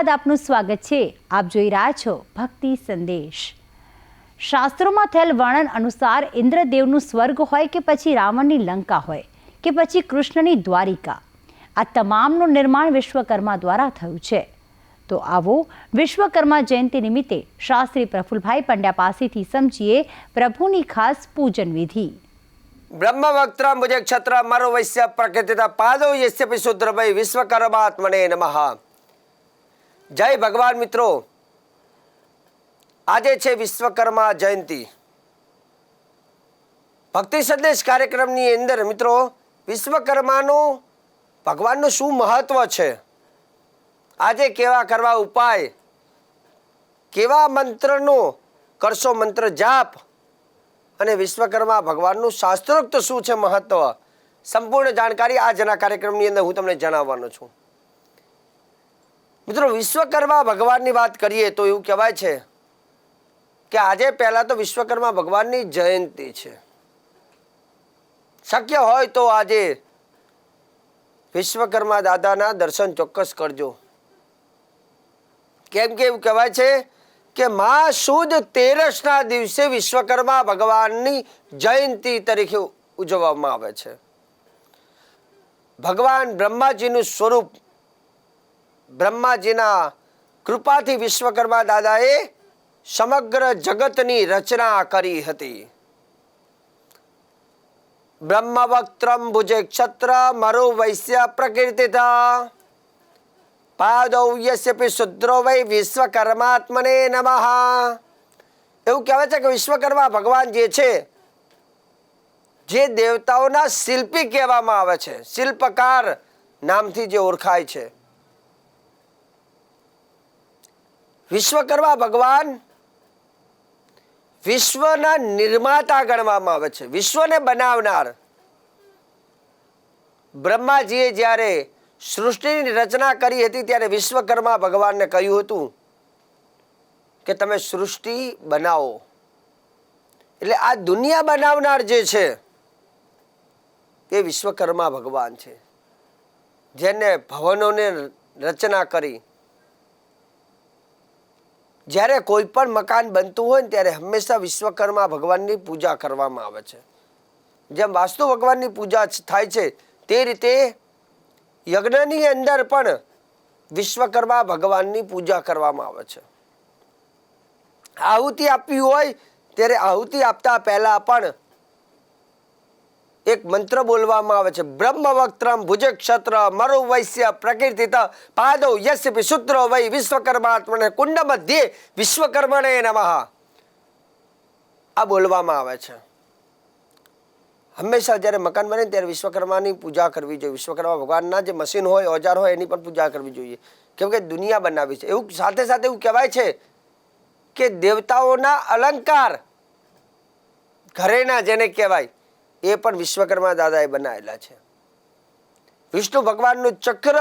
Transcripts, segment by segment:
બાદ આપનું સ્વાગત છે. આપ જોઈ રહ્યા છો ભક્તિ સંદેશ. શાસ્ત્રોમાં થયેલ વર્ણન અનુસાર ઇન્દ્રદેવનું સ્વર્ગ હોય કે પછી રાવણની લંકા હોય કે પછી કૃષ્ણની દ્વારિકા. આ તમામનું નિર્માણ વિશ્વકર્મા દ્વારા થયું છે. તો આવો વિશ્વકર્મા જયંતિ નિમિત્તે શાસ્ત્રી પ્રફુલભાઈ પંડ્યા પાસેથી સમજીએ પ્રભુની ખાસ પૂજન વિધિ. બ્રહ્મવક્ત્ર મુજે ક્ષત્ર મરો વૈશ્ય પ્રકૃતિતા પાદો યસ્ય વિશ્વકર્મા વિશ્વકર્માત્મને નમઃ. જય ભગવાન મિત્રો. આજે છે વિશ્વકર્મા જયંતિ. ભક્તિ સંદેશ કાર્યક્રમની અંદર મિત્રો વિશ્વકર્માનું ભગવાનનું શું મહત્વ છે? આજે કેવા કરવા ઉપાય? કેવા મંત્રનો કરશો મંત્ર જાપ? અને વિશ્વકર્મા ભગવાનનું શાસ્ત્રોક્ત શું છે મહત્વ? સંપૂર્ણ જાણકારી આજના કાર્યક્રમની અંદર હું તમને જણાવવાનો છું. મિત્રો, વિશ્વકર્મા ભગવાનની વાત કરીએ તો એવું કહેવાય છે કે આજે પહેલા તો વિશ્વકર્મા ભગવાનની જયંતિ છે. શક્ય હોય તો આજે વિશ્વકર્મા દાદાના દર્શન ચોક્કસ કરજો. કેમ કે એવું કહેવાય છે કે મા સુદ તેરસના દિવસે વિશ્વકર્મા ભગવાનની જયંતિ તરીકે ઉજવવામાં આવે છે. ભગવાન બ્રહ્માજીનું સ્વરૂપ બ્રહ્માજીના કૃપાથી વિશ્વકર્મા દાદાએ સમગ્ર જગતની રચના કરી હતી. બ્રહ્મવક્ત્રમ ભુજે ક્ષત્ર મરુ વૈશ્ય પ્રકીર્તિતા. પાદૌ યસ્યપી શુદ્રો વૈ વિશ્વકર્માત્મને નમઃ. એવું કહેવાય છે કે વિશ્વકર્મા ભગવાન જે છે, જે દેવતાઓના શિલ્પી કહેવામાં આવે છે. શિલ્પકાર નામથી જે ઓળખાય છે. વિશ્વકર્મા ભગવાન વિશ્વના નિર્માતા ગણવામાં આવે છે. વિશ્વને બનાવનાર બ્રહ્માજીએ જ્યારે સૃષ્ટિની રચના કરી હતી ત્યારે વિશ્વકર્મા ભગવાનને કહ્યું હતું કે તમે સૃષ્ટિ બનાવો. એટલે આ દુનિયા બનાવનાર જે છે એ વિશ્વકર્મા ભગવાન છે. જેને ભવનોને રચના કરી જ્યારે કોઈ પણ મકાન બનતું હોય ને ત્યારે હંમેશા વિશ્વકર્મા ભગવાનની પૂજા કરવામાં આવે છે. જેમ વાસ્તુ ભગવાનની પૂજા થાય છે, તે રીતે યજ્ઞની અંદર પણ વિશ્વકર્મા ભગવાનની પૂજા કરવામાં આવે છે. આહુતિ આપવી હોય, ત્યારે આહુતિ આપતા પહેલાં પણ એક મંત્ર બોલવામાં આવે છે. બ્રહ્મવક્ત્રમ ભુજ ક્ષત્ર મરુ વૈશ્ય પ્રકૃતિત પાદો યસ્ય સૂત્રો વૈ વિશ્વકર્માત્મને કુંડ મધ્યે વિશ્વકર્મણે નમઃ. આ બોલવામાં આવે છે. હંમેશા જ્યારે મકાન બને ત્યારે વિશ્વકર્માની પૂજા કરવી જોઈએ. વિશ્વકર્મા ભગવાનના જે મશીન હોય, ઓજાર હોય, એની પણ પૂજા કરવી જોઈએ. કેમ કે દુનિયા બનાવી છે. એવું સાથે સાથે એવું કહેવાય છે કે દેવતાઓના અલંકાર ઘરેના જેને કહેવાય. એ પણ વિશ્વકર્મા દાદાએ બનાવેલા છે. વિષ્ણુ ભગવાનનું ચક્ર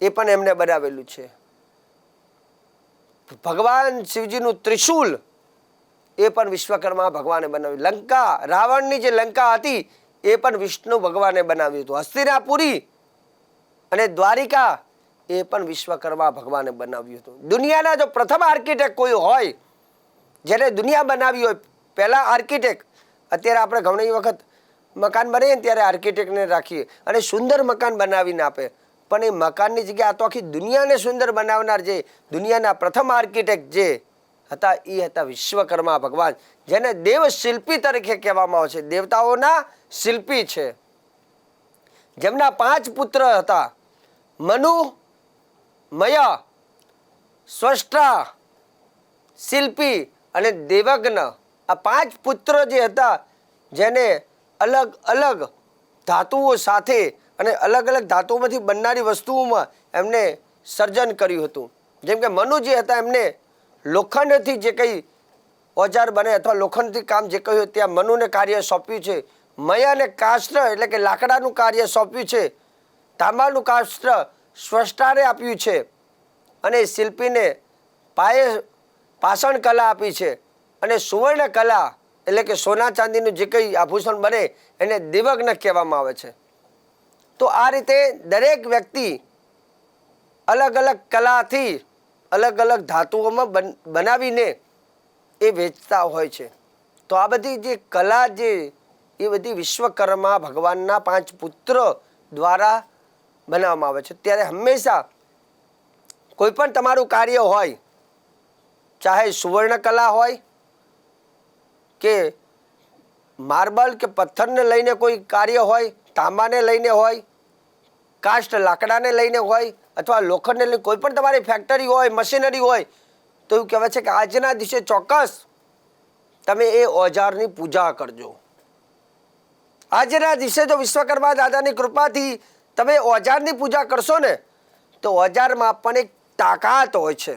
એ પણ એમને બનાવેલું છે. ભગવાન શિવજીનું ત્રિશુલ એ પણ વિશ્વકર્મા ભગવાને બનાવ્યું. લંકા, રાવણની જે લંકા હતી, એ પણ વિષ્ણુ ભગવાને બનાવ્યું હતું. હસ્તિનાપુરી અને દ્વારિકા એ પણ વિશ્વકર્મા ભગવાને બનાવ્યું હતું. દુનિયાના જો પ્રથમ આર્કિટેક્ટ કોઈ હોય, જેને દુનિયા બનાવી હોય, પહેલા આર્કિટેક્ટ અત્યારે આપણે ઘણી વખત મકાન બને ત્યારે આર્કિટેક્ટને રાખીએ અને સુંદર મકાન બનાવીને આપે. પણ એ મકાનની જગ્યાએ આ તો આખી દુનિયાને સુંદર બનાવનાર જે દુનિયાના પ્રથમ આર્કિટેક્ટ જે હતા, એ હતા વિશ્વકર્મા ભગવાન, જેને દેવ શિલ્પી તરીકે કહેવામાં આવે છે. દેવતાઓના શિલ્પી છે. જેમના પાંચ પુત્ર હતા. મનુ, મય, સ્વષ્ટા, શિલ્પી અને દેવજ્ઞ આ પાંચ પુત્ર જે હતા, જેને અલગ અલગ ધાતુઓ સાથે અને અલગ અલગ ધાતુઓમાંથી બનનારી વસ્તુઓમાં એમને સર્જન કર્યું હતું. જેમ કે મનુ જે હતા, એમને લોખંડથી જે કંઈ ઓજાર બને અથવા લોખંડથી કામ જે કહ્યું ત્યાં મનુને કાર્ય સોંપ્યું છે. મયાને કાષ્ટ એટલે કે લાકડાનું કાર્ય સોંપ્યું છે. તાંબાનું કાષ્ટ સ્વષ્ટાને આપ્યું છે. અને શિલ્પીને પાયે પાષણ કલા આપી છે. અને સુવર્ણ કલા એટલે કે સોના ચાંદીનું જે કંઈ આભૂષણ બને એને દિવગ્ન કહેવામાં આવે છે. તો આ રીતે દરેક વ્યક્તિ અલગ અલગ કલાથી અલગ અલગ ધાતુઓમાં બન- બનાવીને એ વેચતા હોય છે. તો આ બધી જે કલા જે એ બધી વિશ્વકર્મા ભગવાનના પાંચ પુત્ર દ્વારા બનાવવામાં આવે છે. ત્યારે હંમેશા કોઈ પણ તમારું કાર્ય હોય, ચાહે સુવર્ણ કલા હોય કે માર્બલ કે પથ્થરને લઈને કોઈ કાર્ય હોય, તાંબાને લઈને હોય કાસ્ટ લાકડાને લઈને હોય અથવા લોખંડને લઈને કોઈ પણ તમારી ફેક્ટરી હોય મશીનરી હોય, તો એવું કહેવાય છે કે આજના દિવસે ચોક્કસ તમે એ ઓજારની પૂજા કરજો. આજના દિવસે જો વિશ્વકર્મા દાદાની કૃપાથી તમે ઓજારની પૂજા કરશો ને, તો ઓજારમાં પણ એક તાકાત હોય છે.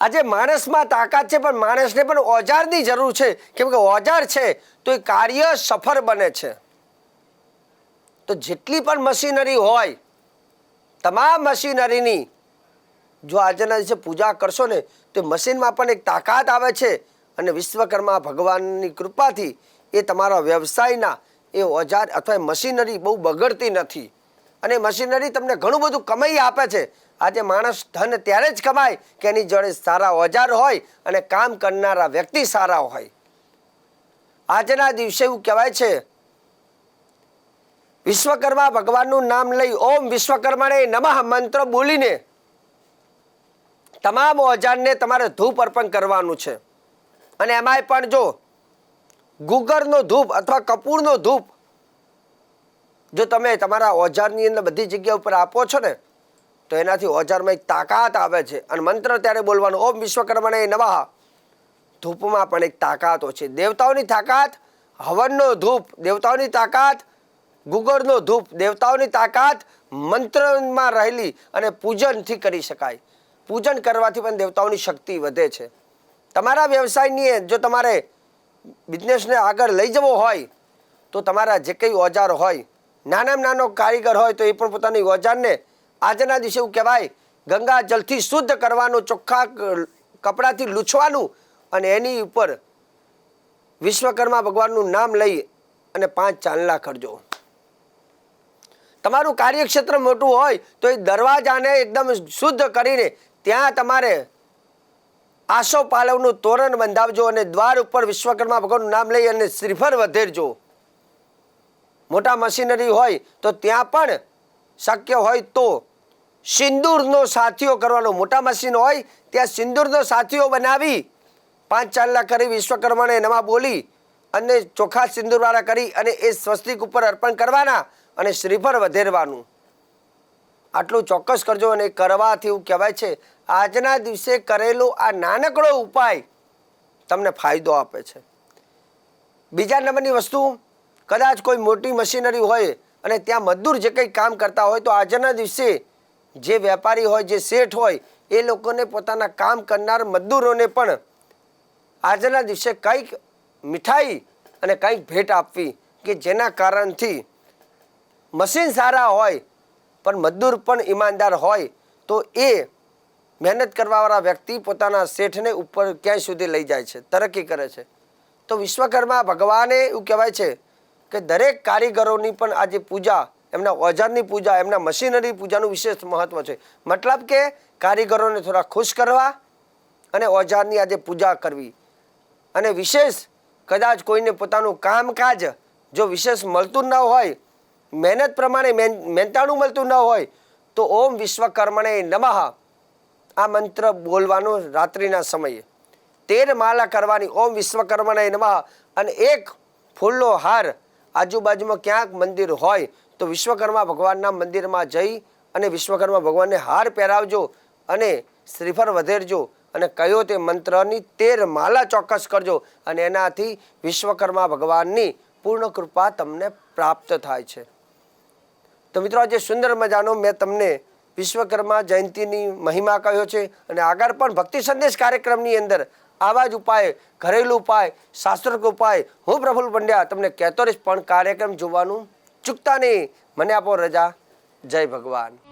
આજે માણસમાં તાકાત છે, પણ માણસને પણ ઓજારની જરૂર છે. કેમ કે ઓજાર છે, તો એ કાર્ય સફળ બને છે. તો જેટલી પણ મશીનરી હોય, તમામ મશીનરીની, જો આજના દિવસે પૂજા કરશો ને, તો મશીનમાં પણ એક તાકાત આવે છે અને વિશ્વકર્મા ભગવાનની કૃપાથી એ તમારા વ્યવસાયના એ ઓજાર અથવા મશીનરી બહુ બગડતી નથી. અને મશીનરી તમને ઘણું બધું કમાઈ આપે છે. આજે માણસ ધન ત્યારે જ કમાય કે એની જોડે સારા ઓજાર હોય અને કામ કરનારા વ્યક્તિ સારા હોય. આજના દિવસે એવું કહેવાય છે, વિશ્વકર્મા ભગવાનનું નામ લઈ ઓમ વિશ્વકર્માને નમઃ મંત્ર બોલીને તમામ ઓજારને તમારે ધૂપ અર્પણ કરવાનું છે. અને એમાંય પણ જો ગુગરનો ધૂપ અથવા કપૂરનો ધૂપ જો તમે તમારા ઓજારની અંદર બધી જગ્યા ઉપર આપો છો ને, તો એનાથી ઓજારમાં એક તાકાત આવે છે. અને મંત્ર ત્યારે બોલવાનો, ઓમ વિશ્વકર્માને નવા ધૂપમાં પણ એક તાકાતો છે. દેવતાઓની તાકાત, હવનનો ધૂપ, દેવતાઓની તાકાત, ગુગળનો ધૂપ, દેવતાઓની તાકાત, મંત્રમાં રહેલી અને પૂજનથી કરી શકાય. પૂજન કરવાથી પણ દેવતાઓની શક્તિ વધે છે. તમારા વ્યવસાયની જો તમારે બિઝનેસને આગળ લઈ જવો હોય, તો તમારા જે કંઈ ઓજાર હોય નાનામાં નાનો કારીગર હોય તો એ પણ પોતાની ઓજારને આજના દિવસે એવું કહેવાય, ગંગા જલથી શુદ્ધ કરવાનું, ચોખ્ખા કપડાથી લૂછવાનું અને એની ઉપર વિશ્વકર્મા ભગવાનનું નામ લઈ અને પાંચ ચાંદલા કરજો. તમારું કાર્યક્ષેત્ર મોટું હોય તો એ દરવાજાને એકદમ શુદ્ધ કરીને ત્યાં તમારે આસો પાલવનું તોરણ બંધાવજો અને દ્વાર ઉપર વિશ્વકર્મા ભગવાનનું નામ લઈ અને શ્રીફળ વધેરજો. મોટા મશીનરી હોય તો ત્યાં પણ શક્ય હોય તો સિંદૂરનો સાથીઓ કરવાનો. મોટા મશીન હોય ત્યાં સિંદૂરનો સાથીઓ બનાવી પાંચ ચાલના કરી વિશ્વકર્માને નવા બોલી અને ચોખા સિંદૂરવાળા કરી અને એ સ્વસ્તિક ઉપર અર્પણ કરવાના અને શ્રીફળ વધેરવાનું. આટલું ચોક્કસ કરજો અને કરવાથી એવું કહેવાય છે, આજના દિવસે કરેલો આ નાનકડો ઉપાય તમને ફાયદો આપે છે. બીજા નંબરની વસ્તુ કદાચ કોઈ મોટી મશીનરી હોય અને ત્યાં મજદૂર જે કંઈ કામ કરતા હોય તો આજના દિવસે જે વેપારી હોય, જે શેઠ હોય, એ લોકોને પોતાના કામ કરનાર મજદૂરોને પણ આજના દિવસે કંઈક મીઠાઈ અને કંઈક ભેટ આપવી કે જેના કારણથી મશીન સારા હોય, પણ મજદૂર પણ ઈમાનદાર હોય, તો એ મહેનત કરવાવાળા વ્યક્તિ પોતાના શેઠને ઉપર ક્યાંય સુધી લઈ જાય છે, તરક્કી કરે છે. તો વિશ્વકર્મા ભગવાને એવું કહેવાય છે કે દરેક કારીગરોની પણ આજે પૂજા, એમના ઓજારની પૂજા, એમના મશીનરી પૂજાનું વિશેષ મહત્વ છે. મતલબ કે કારીગરોને થોડા ખુશ કરવા અને ઓજારની આજે પૂજા કરવી. અને વિશેષ કદાચ કોઈને પોતાનું કામકાજ જો વિશેષ મળતું ન હોય, મહેનત પ્રમાણે મેન મહેનતાણું મળતું ન હોય, તો ઓમ વિશ્વકર્મણે નમઃ. આ મંત્ર બોલવાનો રાત્રિના સમયે. તેર માલા કરવાની ઓમ વિશ્વકર્મણે નમઃ અને એક ફૂલનો હાર આજુબાજુમાં ક્યાંક મંદિર હોય તો વિશ્વકર્મા ભગવાનના મંદિરમાં જઈ અને વિશ્વકર્મા ભગવાનને હાર પહેરાવજો અને શ્રીફળ વધેરજો અને કયો તે મંત્રની તેર માલા ચોક્કસ કરજો અને એનાથી વિશ્વકર્મા ભગવાનની પૂર્ણ કૃપા તમને પ્રાપ્ત થાય છે. તો મિત્રો આજે સુંદર મજાનો મેં તમને વિશ્વકર્મા જયંતિની મહિમા કહ્યો છે અને આગળ પણ ભક્તિ સંદેશ કાર્યક્રમની અંદર આવા જ ઉપાય, ઘરેલું ઉપાય, શાસ્ત્રોક ઉપાય. હું પ્રફુલ પંડ્યા તમને કહેતો રહીશ, પણ કાર્યક્રમ જોવાનું ચૂકતા નહીં. મને આપો રજા. જય ભગવાન.